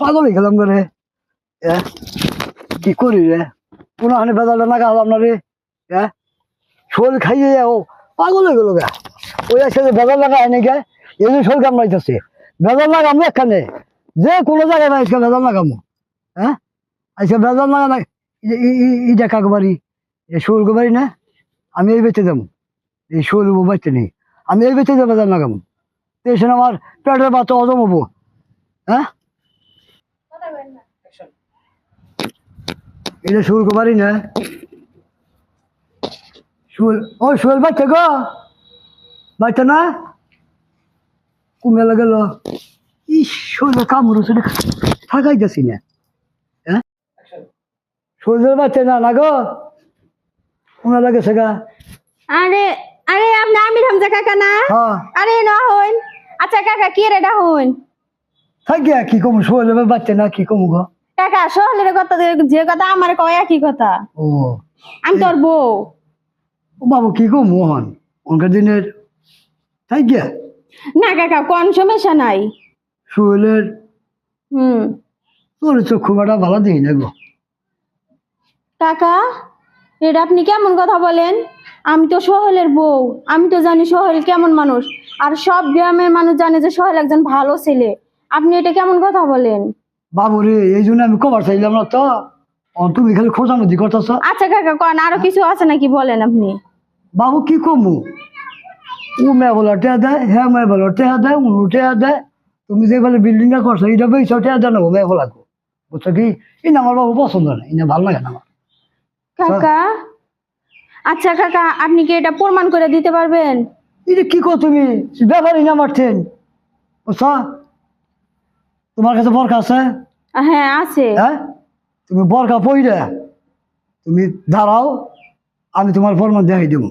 পাগল হয়ে গেলাম রে। এ, কি করি রে? কোনো হানে না গালাম না রে? হ্যাঁ শরীর খাইয়ে ও পাগল হয়ে গেল গা। ওই যে বেদাল লাগা হয় নাকি? এই যে শরীর কামড়াইতেছে বেদাল লাগামো এখানে যে কোনো জায়গায় না আজকে বেদাল লাগামো। হ্যাঁ আজকে বেদাল না ইটা কাকে বাড়ি এই শরীর বাড়ি না? আমি এই বেঁচে যাব। এই শরীর বাঁচতে নেই। আমি এই বেঁচে যাব বেদাল লাগামো। এসে আমার পেটের বাচ্চা অজম হব। হ্যাঁ? এটা শুল বাড়ি না? শুল ও শুল বাচ্চা গো। বাচ্চা না? কুমে গেল। ঈশ্বর কামড় শুনে থাকাইতেছি না। হ্যাঁ? শুলের বাচ্চা না না গো? কুমে লাগেছে গা। আরে আরে আপনি আমির হামজা কাকা না? হ্যাঁ। আরে না হইন। আচ্ছা কাকা কি রেডা হইন? থাকি কি কমু? বাচ্চা না কি কমু গো? কাকা সহলের কথা যে কথা আমার কয় একই কথা। ও আমি তোর বউ। ও বাবু কি ওনকার দিনের গিয়া? না কাকা কোন সমস্যা নাই। হুম। তোর চক্ষু বাটা ভালো দিই না গো। কাকা এটা আপনি কেমন কথা বলেন? আমি তো সোহেলের বউ। আমি তো জানি সোহেল কেমন মানুষ। আর সব গ্রামের মানুষ জানে যে সোহেল একজন ভালো ছেলে। আপনি এটা কেমন কথা বলেন? বাবুরে এই জন্য আমি কবার চাইলাম না তো। তুমি খালি খোঁজামুদি করতেছ। আচ্ছা কাকা কন আরও কিছু আছে নাকি বলেন আপনি? বাবু কি কমু? ও মেয়ে বলো টেয়া দেয় হ্যাঁ মেয়ে বলো টেয়া দেয় উনু টেয়া দেয়। তুমি যে বলে বিল্ডিংটা করছ এটা বেশ টেয়া দেয় না মেয়ে বলাকো বুঝছ কি? এই আমার বাবু পছন্দ না এই ভালো লাগে না আমার। কাকা? আচ্ছা কাকা আপনি কি এটা প্রমাণ করে দিতে পারবেন? এটা কি কো তুমি? ব্যাপারই না মারছেন বুঝছ? তোমার কাছে বরকা আছে? হ্যাঁ আছে। হ্যাঁ? তুমি বরকা পইরে তুমি দাঁড়াও আমি তোমার প্রমাণ দেখাই দেবো।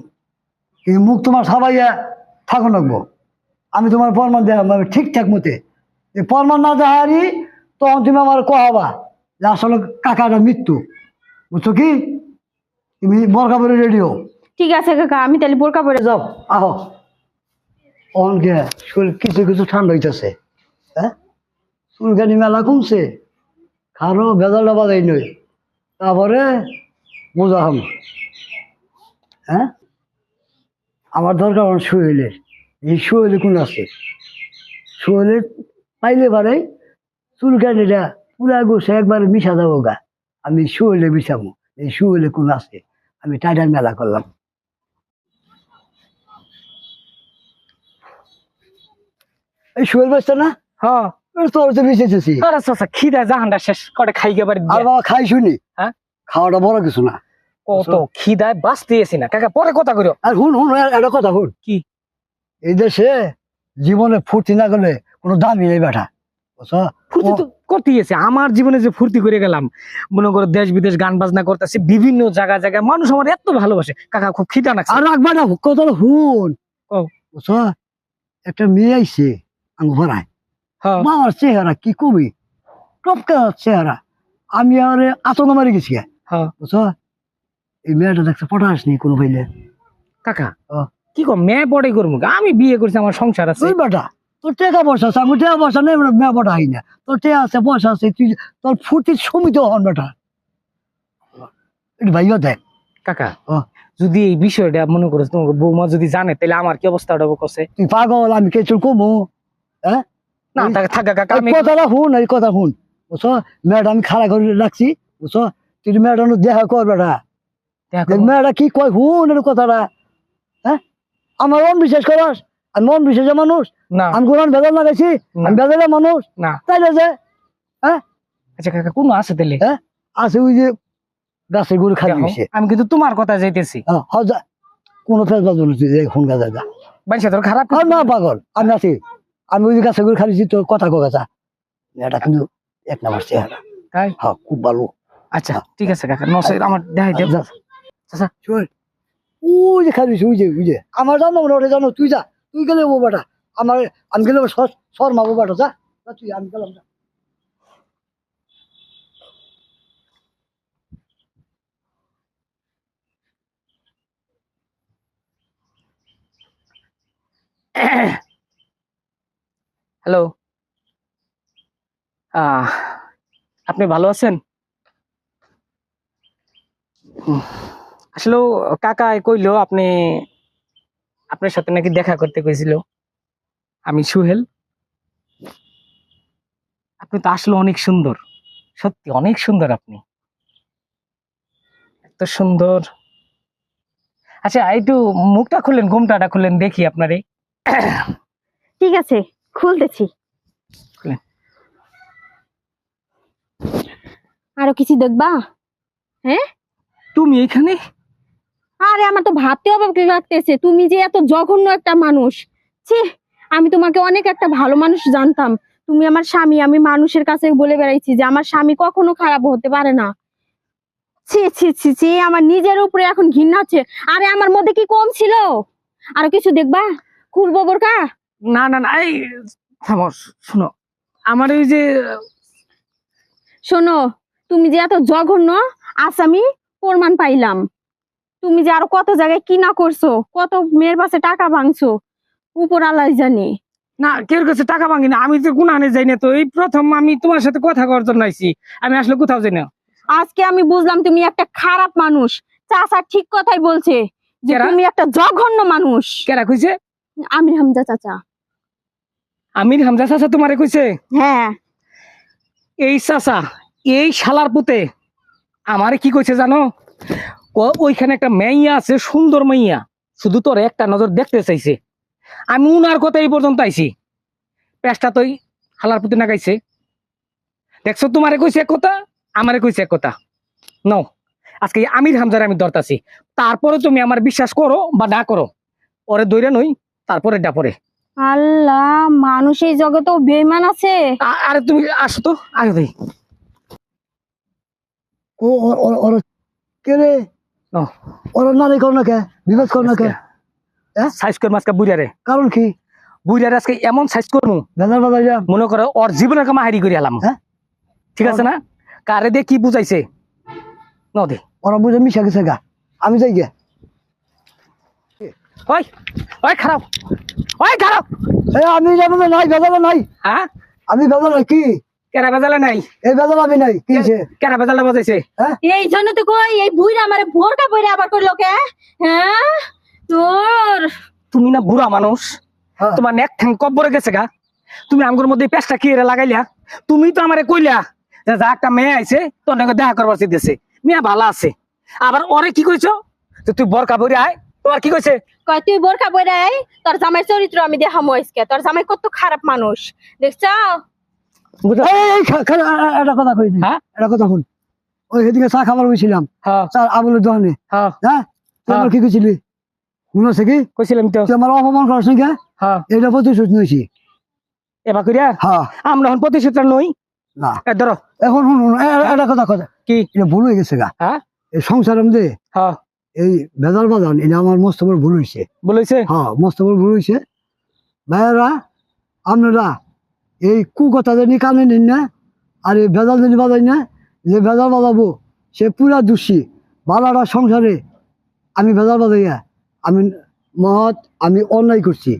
কিন্তু মুখ তোমার সাবাইয়া থাকুন রাখব আমি তোমার প্রমাণ দেখাবো আমি ঠিকঠাক মতে। এই প্রমাণ না দেখারি তখন তুমি আমার কহাবা যে আসলে কাকাটা মৃত্যু। বুঝছ কি? তুমি বরকা পরে রেডি হও। ঠিক আছে কাকা আমি তাহলে বোরকা পরে যাও আহো। অনকে শরীর কিছু কিছু ঠান্ডা হইতেছে। হ্যাঁ? চুলকানি মেলা কমছে খারো ভেজালটা বাজাই নই, তারপরে বোঝা হম হ্যাঁ? আমার দরকার আমার শুয়েলের এই শুয়েলে কোন আছে? শুয়েলের পাইলে পারে, চুলকানিটা পুরা গোছে একবারে মিশা যাব গা। আমি শুয়েলে মিশাবো, এই শুয়েলে কোন আছে? আমি টাইটার মেলা করলাম। এই শুয়েল ব্যস্ত না? হ্যাঁ। তোর তো মিশেছি আরে চাচা খিদা জাহানটা শেষ। করে খাই গে আর বাবা খাই শুনি। হ্যাঁ? খাওয়াটা বড় কিছু না। কত খিদায় না। কাকা পরে কথা আর হুন হুন আর একটা কথা হুন কি? এই দেশে জীবনে ফুর্তি না করলে কোনো দামই নেই বেটা। ফুর্তি তো গেছে আমার জীবনে যে ফুর্তি করে গেলাম মনে করো দেশ বিদেশ গান বাজনা করতেছি বিভিন্ন জায়গা জায়গায় মানুষ আমার এত ভালোবাসে। কাকা খুব খিদা আর রাখবা না কত হুন। একটা মেয়ে আইছে আমি ভরায়। মামার চেহারা কি কবি? টপকা চেহারা। আমি আর আতঙ্ক মারি গেছি হ্যাঁ। বুঝছ? এই মেয়েটা দেখছে পটাস নেই কোনো ভাইলে। কাকা। কি কম? মেয়ে পড়াই করব আমি বিয়ে করছি আমার সংসার আছে। তুই বেটা তোর টেকা পয়সা আছে আমি টাকা পয়সা নেই মেয়ে বটা হই না তোর টাকা আছে পয়সা আছে তুই তোর ফুর্তির সমিত হন বেটা। ভাইবা দেখ। কাকা। যদি এই বিষয়টা মনে করো তোমার বৌমা যদি জানে তাহলে আমার কি অবস্থা হবে কসে তুই পাগল আমি কিছু কমু হ্যাঁ? না থাকা থাকা কাকা আমি কথাটা শুন এই কথা শুন। বুঝছ? মেয়েটা খাড়া করে রাখছি বুঝছ? তুই মেয়েটা দেখা কর বেটা। দেখা যে করব। মেয়েটা কি কয় শুন এর কথাটা। হ্যাঁ? আমার মন বিশ্বাস করাস? আমি মন বিশ্বাসের মানুষ? আমি কোরআন বেজাল লাগাইছি আমি বেজালের মানুষ? তাই না যে আচ্ছা কাকা কোনো আছে তাহলে হ্যাঁ? আছে ওই যে গাছের গুড়ি খালি হয়েছে আমি কিন্তু তোমার কথা যাইতেছি। হাজার কোনো ফেস বাজ বলেছি যে ফোন গাছা যা। বাড়িতে তোর খারাপ না পাগল। আমি আছি। আমি ওই গাছের গুড়ি খালিছি তোর কথা কথা এটা কিন্তু এক নাম্বার চেহারা। তাই? হ্যাঁ খুব ভালো। আচ্ছা ঠিক আছে কাকা নসে আমার দেখাই দেব যা, আচ্ছা চল। ওই যে খালিছি ওই যে ওই যে। আমার জানো না ওটা জানো তুই যা তুই গেলে ও বেটা। আমার আমি গেলে সর মাবো বেটা যা তুই আমি গেলাম যা। হ্যালো আপনি ভালো আছেন? আসলে কাকা কইলো আপনি, আপনার সাথে নাকি দেখা করতে কইছিল। আমি সুহেল। আপনি তো আসলে অনেক সুন্দর। সত্যি অনেক সুন্দর আপনি। এত সুন্দর। আচ্ছা একটু মুখটা খুললেন ঘুমটাটা খুললেন দেখি আপনারে। ঠিক আছে। খুলতেছি। আরও কিছু দেখবা? হ্যাঁ? তুমি এখানে? আরে আমার তো ভাবতে হবে লাগতেছে। তুমি যে এত জঘন্য একটা মানুষ। ছি আমি তোমাকে অনেক একটা ভালো মানুষ জানতাম। তুমি আমার স্বামী আমি মানুষের কাছে বলে বেড়াইছি যে আমার স্বামী কখনো খারাপ হতে পারে না। ছি ছি ছি ছি আমার নিজের উপরে এখন ঘৃণা হচ্ছে। আরে আমার মধ্যে কি কম ছিল? আরও কিছু দেখবা? খুলবো বোরকা না না না এই থামো শুনো। আমার ওই যে শোনো তুমি যে এত জঘন্য আজ আমি প্রমাণ পাইলাম। তুমি যে আরও কত জায়গায় কি না করছ কত মেয়ের পাশে টাকা ভাঙছো উপর আল্লাহ জানি। না কেউ কাছে টাকা ভাঙি না আমি তো গুনানে যাই না তো। এই প্রথম আমি তোমার সাথে কথা করার জন্য আইছি আমি আসলে কোথাও যাই না আজকে আমি বুঝলাম তুমি একটা খারাপ মানুষ চাচা ঠিক কথাই বলছে যে? তুমি একটা জঘন্য মানুষ। কেরা কইছে? আমির হামজা চাচা। আমির হামজা চাচা তোমারে কইছে? হ্যাঁ। এই চাচা এই শালার পুতে আমারে কি কইছে জানো? ওইখানে একটা মাইয়া আছে সুন্দর মাইয়া। শুধু তোর একটা নজর দেখতে চাইছে। আমি উনার কথা এই পর্যন্ত আইছি। পেশটা তুই হালার পুতে নাগাইছে। দেখছ তোমারে কইছে এক কথা? আমারে কইছে এক কথা। ন আজকে আমির হামজার আমি ধরতাছি। তারপরে তুমি আমার বিশ্বাস করো বা না করো ওরে দৈরা নই তারপরে ডাপরে আল্লাহ মানুষ এই জগতেও বেমান আছে। আরে তুমি আসো তো আয়ো দেই ও ও- ও- ওরা কে রে? ও। ওরা নারী কর না কে? বিবাদ কর না কে? হ্যাঁ? সাইজ কর মাসকা বুড়ারে কারণ কি? বুড়ারে আজকে এমন সাইজ যাম মনে করো ওর জীবনের কামা হারি করে আলাম হ্যাঁ? ঠিক আছে না? কারে দিয়ে কি বুঝাইছে? ন দে। ওরা বুঝে মিশা গেছে গা। আমি যাই গে ওই ওই খারাপ ওই খারাপ। এ আমি যাব নাই নাই। হ্যাঁ? আমি নাই কি? কেরা বেজালে নাই? এই আমি নাই কি কেরা বাজাইছে হ্যাঁ? এই জন্য তো কই এই বুইরা আমারে আবার কে? হ্যাঁ? তোর তুমি না বুড়া মানুষ হ্যাঁ। তোমার নেক ঠ্যাং কব্বরে গেছে গা। তুমি আমগুর মধ্যে পেঁচটা কি লাগাইলা? তুমি তো আমারে কইলা যে যা একটা মেয়ে আইছে তোর দেখা করবার দিতেছে মেয়ে ভালো আছে। আবার ওরে কি কইছো? যে তুই বরকা বরে আয় তোমার কি কইছে? কয় তুই বোরকা পরে আয় তোর জামাই চরিত্র আমি দেখামো আজকে। তোর জামাই কত খারাপ মানুষ। দেখছ? কথা কই হ্যাঁ? কথা শুন। ওই সেদিকে চা খাবার আবুলের দোকানে। হ্যাঁ। কি কইছিলি? কি? কইছিলাম তো। তুই আমার অপমান করার সঙ্গে হ্যাঁ। এটা প্রতিশোধ এবার হ্যাঁ। আমরা এখন প্রতিশোধটা নই। না। এ ধরো। এখন শুন শুন, এ- এ- একটা কথা কথা কি? এটা ভুল হয়ে গেছে গা। হ্যাঁ। এই সংসার দে। হ্যাঁ। এই ভেজাল বাজান এটা আমার মস্ত বড় ভুল হয়েছে বলেছে? হ্যাঁ মস্ত বড় ভুল হয়েছে ভাইয়েরা আপনারা এই কু কথা জানি কানে নিন না আর এই ভেজাল জানি বাজাই না যে ভেজাল বাজাবো সে পুরা দোষী। বালারা সংসারে আমি ভেজাল বাজাইয়া আমি মহৎ আমি অন্যায় করছি।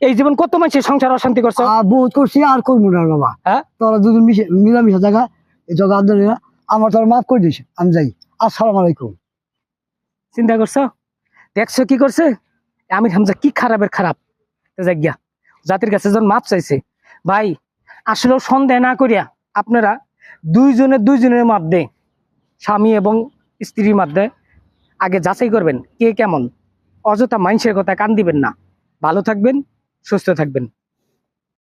এই জীবন কত মানুষের সংসার অশান্তি করছ? বহুত করছি আর করব না বাবা। হ্যাঁ? তোরা দুজন মিশে মিলামিশা জায়গা এই আদরে আমার তোর মাফ করে দিস আমি যাই। আসসালামু আলাইকুম। চিন্তা করছ? দেখছ কি করছে? আমি হামজা কি খারাপের খারাপ? যাক গিয়া। জাতির কাছে যখন মাপ চাইছে। ভাই, আসলেও সন্দেহ না করিয়া আপনারা দুইজনের দুইজনের মধ্যে স্বামী এবং স্ত্রীর মধ্যে আগে যাচাই করবেন কে কেমন। অযথা মানুষের কথা কান দিবেন না। ভালো থাকবেন, সুস্থ থাকবেন।